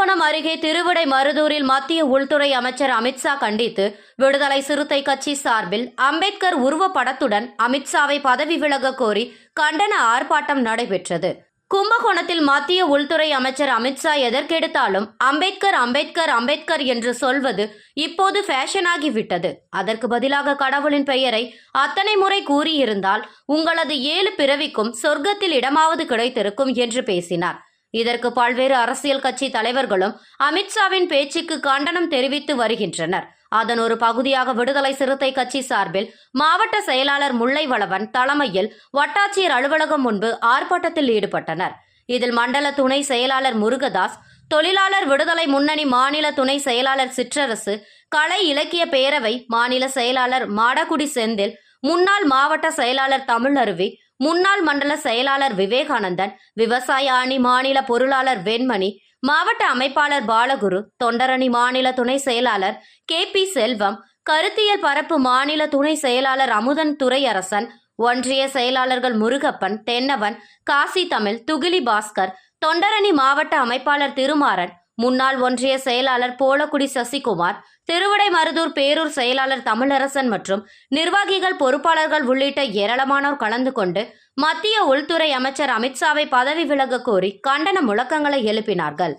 கும்பகோணம் அருகே திருவிடை மருதூரில் மத்திய உள்துறை அமைச்சர் அமித்ஷா கண்டித்து விடுதலை சிறுத்தை கட்சி சார்பில் அம்பேத்கர் உருவப்படத்துடன் அமித்ஷாவை பதவி விலக கோரி கண்டன ஆர்ப்பாட்டம் நடைபெற்றது. கும்பகோணத்தில் மத்திய உள்துறை அமைச்சர் அமித்ஷா எதற்கெடுத்தாலும் அம்பேத்கர் அம்பேத்கர் அம்பேத்கர் என்று சொல்வது இப்போது ஃபேஷனாகிவிட்டது. அதற்கு பதிலாக கடவுளின் பெயரை அத்தனை முறை கூறியிருந்தால் உங்களது ஏழு பிறவிக்கும் சொர்க்கத்தில் இடமாவது கிடைத்திருக்கும் என்று பேசினார். இதற்கு பல்வேறு அரசியல் கட்சி தலைவர்களும் அமித்ஷாவின் பேச்சுக்கு கண்டனம் தெரிவித்து வருகின்றனர். அதன் ஒரு பகுதியாக விடுதலை சிறுத்தை கட்சி சார்பில் மாவட்ட செயலாளர் முல்லைவளவன் தலைமையில் வட்டாட்சியர் அலுவலகம் முன்பு ஆர்ப்பாட்டத்தில் ஈடுபட்டனர். இதில் மண்டல துணை செயலாளர் முருகதாஸ் தொழிலாளர் விடுதலை முன்னணி மாநில துணை செயலாளர் சிற்றரசு கலை இலக்கிய பேரவை மாநில செயலாளர் மாடகுடி செந்தில் முன்னாள் மாவட்ட செயலாளர் தமிழருவி முன்னாள் மண்டல செயலாளர் விவேகானந்தன் விவசாய அணி மாநில பொருளாளர் வெண்மணி மாவட்ட அமைப்பாளர் பாலகுரு தொண்டரணி மாநில துணை செயலாளர் கே பி செல்வம் கருத்தியல் பரப்பு மாநில துணை செயலாளர் அமுதன் துரையரசன் ஒன்றிய செயலாளர்கள் முருகப்பன் தென்னவன் காசி தமிழ் துகிலி பாஸ்கர் தொண்டரணி மாவட்ட அமைப்பாளர் திருமாறன் முன்னாள் ஒன்றிய செயலாளர் போலக்குடி சசிகுமார் திருவிடைமருதூர் பேரூர் செயலாளர் தமிழரசன் மற்றும் நிர்வாகிகள் பொறுப்பாளர்கள் உள்ளிட்ட ஏராளமானோர் கலந்து கொண்டு மத்திய உள்துறை அமைச்சர் அமித்ஷாவை பதவி விலக கோரி கண்டன முழக்கங்களை எழுப்பினார்கள்.